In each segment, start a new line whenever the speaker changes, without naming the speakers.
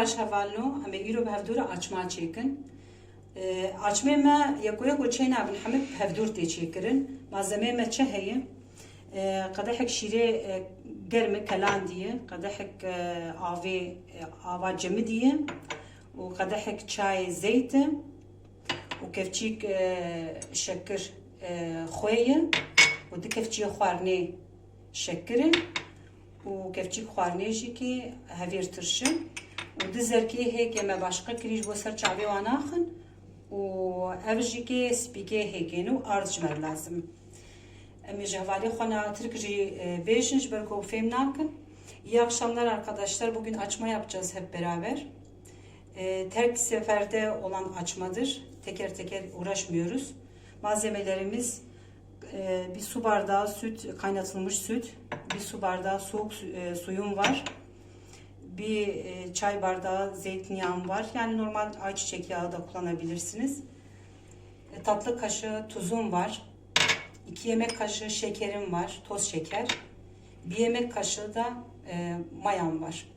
baş hevalno em ê îro bi hevdûra açma çêkin. Ee, Açmê me yekoya ku çê nabin hemî hevdûr tê çêkirin. Malzemeyê me çi heye? Ee, Qedehek şîrê e, germ kelan diye, qedehek e, avê e, ava cemî diye û qedehek çay zeyt û kevçîk e, şekir e, xwe ye û di kevçiyê xwarinê şekir û kevçîk xwarinê jî kê hevêr tirşin û di zerkê hêkê me başqa kirî ji bo ser çavê wan naxin û ev jî kê spîkê hêkên û ard ji me lazim. Em ê ji hevalê xwe na Türk jî e, bêjin ji ber ku fêm nakin. İyi akşamlar arkadaşlar. Bugün açma yapacağız hep beraber. E, tek seferde olan açmadır. Teker teker uğraşmıyoruz. Malzemelerimiz e, bir su bardağı süt, kaynatılmış süt, bir su bardağı soğuk su- e, suyum var. Bir e, çay bardağı zeytinyağım var. Yani normal ayçiçek yağı da kullanabilirsiniz. E, tatlı kaşığı tuzum var. 2 yemek kaşığı şekerim var, toz şeker. Bir yemek kaşığı da e, mayam var.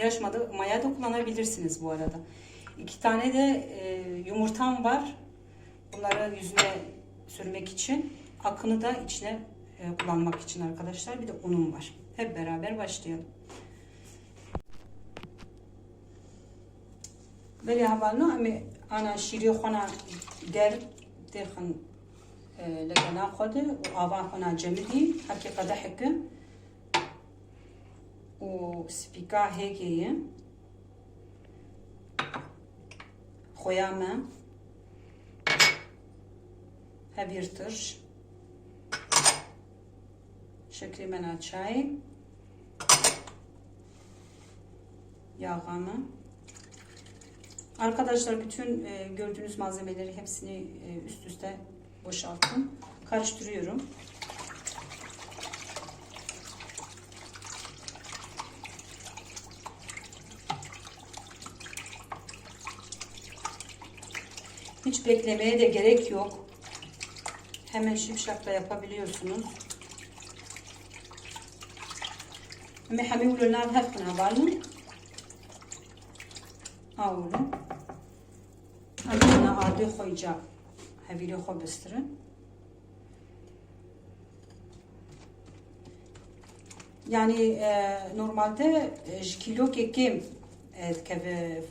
Yarışmada maya da kullanabilirsiniz bu arada. İki tane de yumurtam var. Bunları yüzüne sürmek için. Akını da içine kullanmak için arkadaşlar. Bir de unum var. Hep beraber başlayalım. Veli havalno emi ana şiri xona der dexin لگنا خود و آوان خنا جمدی هرکی قدحک و سپیکا هیگیه خویامه هبیر ترش şekli mena çay yağımı Arkadaşlar bütün e, gördüğünüz malzemeleri hepsini e, üst üste boşalttım. Karıştırıyorum. Hiç beklemeye de gerek yok. Hemen şipşakla yapabiliyorsunuz. Ama hamurlar hep kınabalım avurun. Amına ardı koyacağım. Hevili kobistrin. Yani e, normalde e, ji kilokê kêm dikeve e,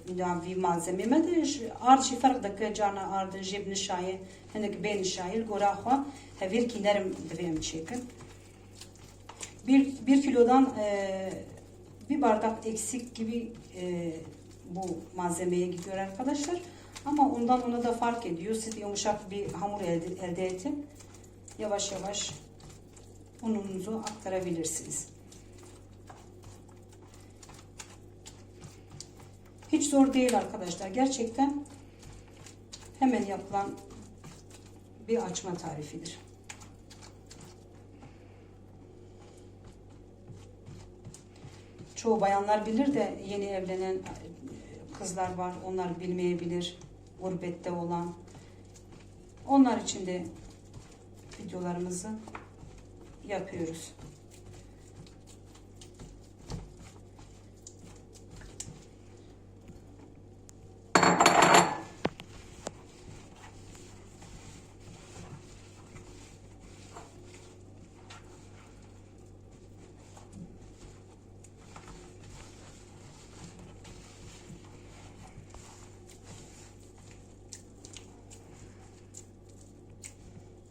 vî malzemê me de ji ard jî ferq dike carna ardin nişaye hinek bê nişaye li gora xwe hevêr kî nerm divê em. Bir, bir kilodan e, bir bardak eksik gibi e, bu malzemeye gidiyor arkadaşlar. Ama ondan ona da fark ediyor. Siz yumuşak bir hamur elde, elde edin. Yavaş yavaş ununuzu aktarabilirsiniz. Hiç zor değil arkadaşlar. Gerçekten hemen yapılan bir açma tarifidir. Çoğu bayanlar bilir de yeni evlenen kızlar var. Onlar bilmeyebilir. Gurbette olan. Onlar için de videolarımızı yapıyoruz.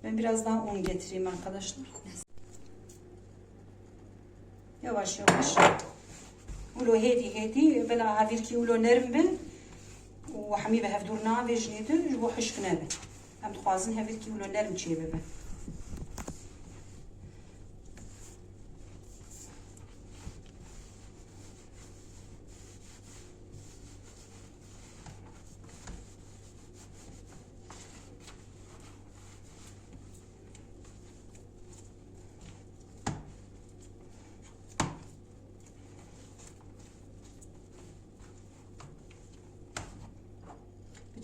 Ben biraz daha un getireyim arkadaşlar. Yavaş yavaş. Ulo hedi hedi bela havirki ulo nerm bin و حمی به هفدور ناوی جنیده جبو حشک نبه هم دخوازن هفید که اولو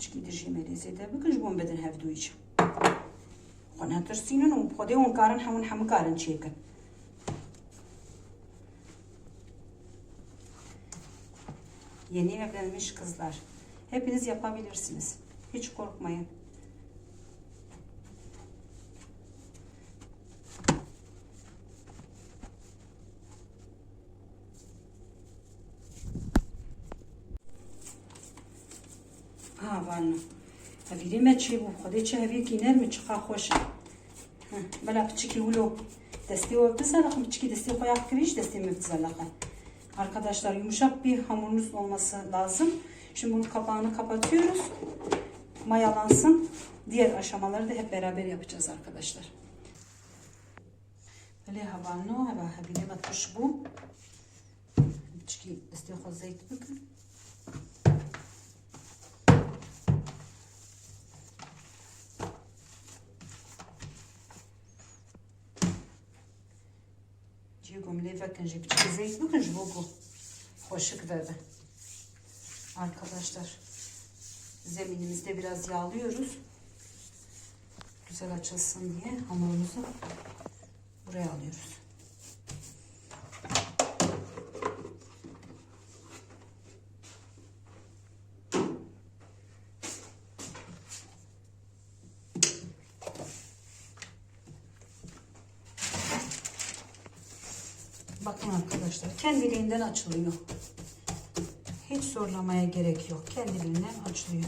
نرم چیه ببه بچکی درجی مریزه ده بکنج بون بدن هفدویچ خونه ترسینن و خودی اون کارن همون همه کارن چیکن Yeni evlenmiş kızlar. Hepiniz yapabilirsiniz. Hiç korkmayın. ها وانا هفیری ما چی بو خودی چه هفی کینر می چقا خوشه ها، بلا بچکی ولو desti o bızalakın bıçki desti koyak kiriş desti mi bızalakın arkadaşlar yumuşak bir hamurunuz olması lazım şimdi bunun kapağını kapatıyoruz mayalansın diğer aşamaları da hep beraber yapacağız arkadaşlar böyle havano hava habine matkuş bu bıçki desti o zeyt bakın Levekin ji küçük zeyt bakın ji bu hoşuk verdi. Arkadaşlar zeminimizde biraz yağlıyoruz. Güzel açılsın diye hamurumuzu buraya alıyoruz. Bakın arkadaşlar kendiliğinden açılıyor. Hiç zorlamaya gerek yok. Kendiliğinden açılıyor.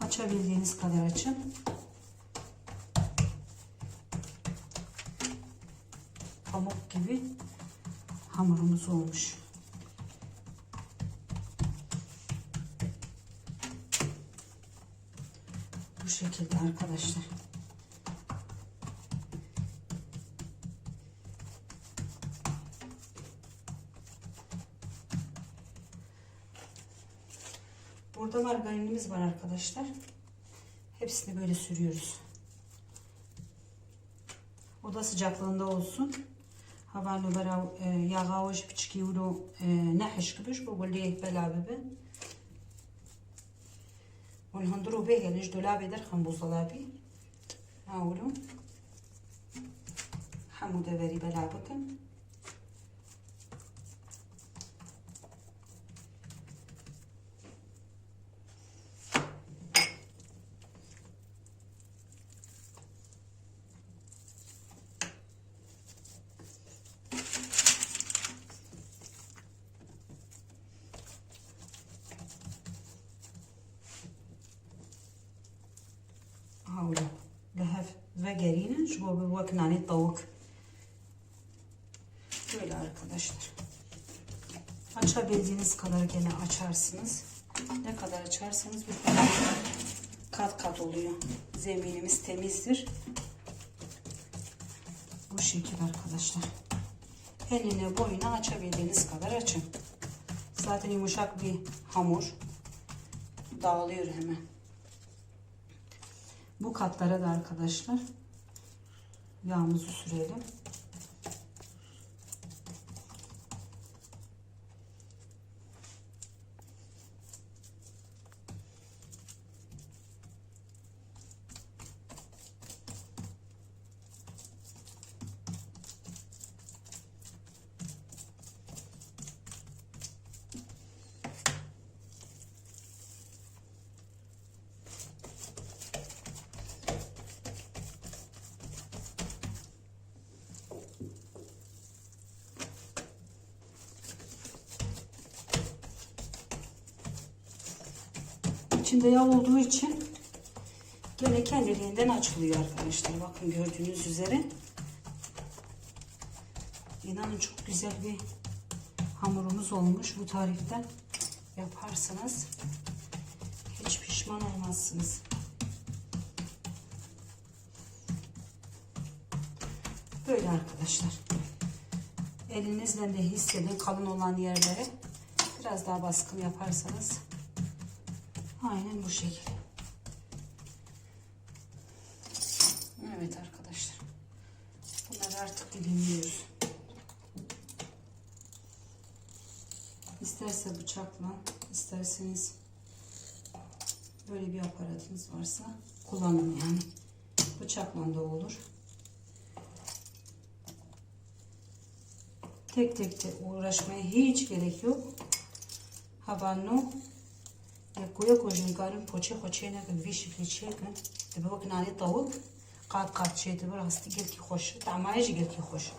Açabildiğiniz kadar açın. Pamuk gibi hamurumuz olmuş. Bu şekilde arkadaşlar. Burada margarinimiz var arkadaşlar. Hepsini böyle sürüyoruz. Oda sıcaklığında olsun. Havanı bara yağa hoş piçki ulu ne hışkıbış bu böyle belabe be. والهندرو به ليش دولابي درخم بوصلابي هاولو حمودة بري بلعبكم هاولو لهف ve şu bu bakın hani tavuk. Böyle arkadaşlar. Açabildiğiniz kadar gene açarsınız. Ne kadar açarsanız bu kadar kat kat oluyor. Zeminimiz temizdir. Bu şekil arkadaşlar. Eline boyuna açabildiğiniz kadar açın. Zaten yumuşak bir hamur. Dağılıyor hemen. bu katlara da arkadaşlar yağımızı sürelim. İçinde yağ olduğu için gene kendiliğinden açılıyor arkadaşlar. Bakın gördüğünüz üzere. İnanın çok güzel bir hamurumuz olmuş. Bu tariften yaparsanız hiç pişman olmazsınız. Böyle arkadaşlar. Elinizle de hissedin kalın olan yerlere biraz daha baskın yaparsanız Aynen bu şekilde. Evet arkadaşlar. Bunları artık dilimliyoruz. İsterse bıçakla, isterseniz böyle bir aparatınız varsa kullanın yani. Bıçakla da olur. Tek tek de uğraşmaya hiç gerek yok. Havanno Goya kojun garin poçe hoçe ne gün vişifli çekin. De bak nani tavuk. Kat kat şey de rastı gel ki hoş. Tamaya gel ki hoş.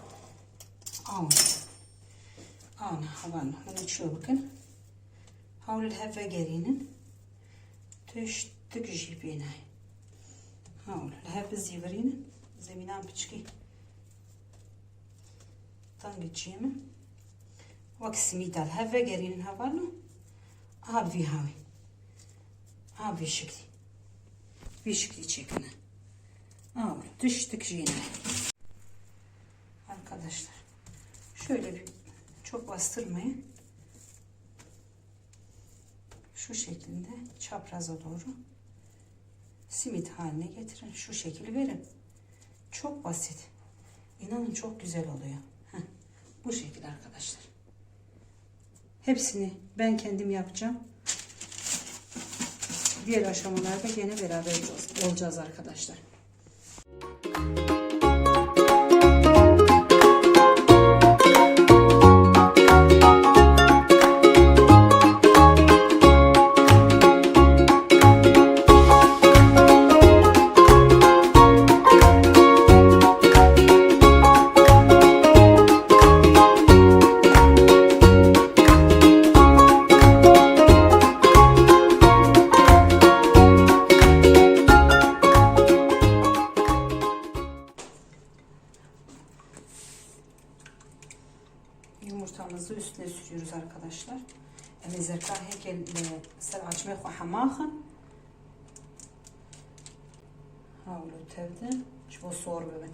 Aun. Aun havanno. Bunu şöyle bakın. Havlul heve gerinin. Tüştük jipine. Havlul heve ziverinin. Zeminan piçki. Tan geçeyim. Vaksimi dal heve gerinin havanno. Abi havi. Ha bir şekli. Bir şekli çekin. Ama düştük yine. Arkadaşlar. Şöyle bir çok bastırmayın. Şu şeklinde çapraza doğru simit haline getirin. Şu şekil verin. Çok basit. İnanın çok güzel oluyor. Heh, bu şekil arkadaşlar. Hepsini ben kendim yapacağım. Diğer aşamalarda gene beraber olacağız, arkadaşlar. двосорбове.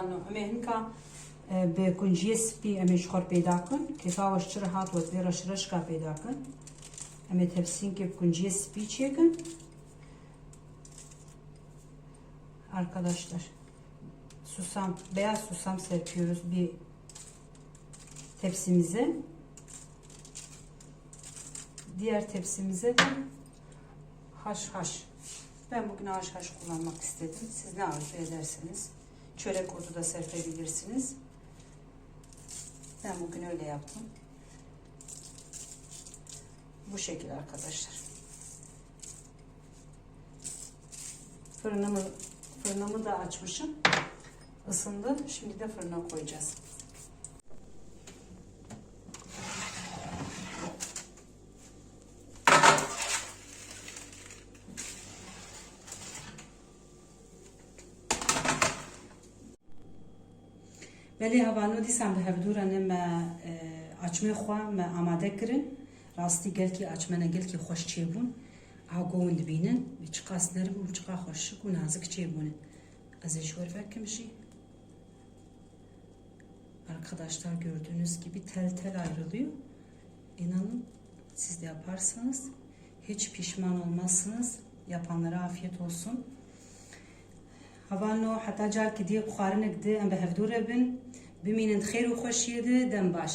Şu sor bebin. Havano همه که به کنجی سپی امیش خور پیدا کن که کاوش چرا هات و دیرش رشکا پیدا کن همه tepsin ki کنجی سپی çekin arkadaşlar susam beyaz susam serpiyoruz bir tepsimize diğer tepsimize de haşhaş ben bugün haşhaş kullanmak istedim siz ne arzu ederseniz çörek otu da serpebilirsiniz. Ben bugün öyle yaptım. Bu şekilde arkadaşlar. Fırınımı fırınımı da açmışım. Isındı şimdi de fırına koyacağız ولی هوانو دیسم به هفدورانه ما açmaya xwa me amade kirin rastî gelkî açmene gelkî xweş çêbûn ew govin dibînin çi qas nerim û çi qas xweşik û nazik çêbûnin ez ê ji we vekim jî Arkadaşlar gördüğünüz gibi tel tel ayrılıyor. İnanın siz de yaparsanız hiç pişman olmazsınız. Yapanlara afiyet olsun. Havanlo hatta car ki diye kuxarine gidi em be hevdure bin bimînin xêr û xweşiyê de dem baş.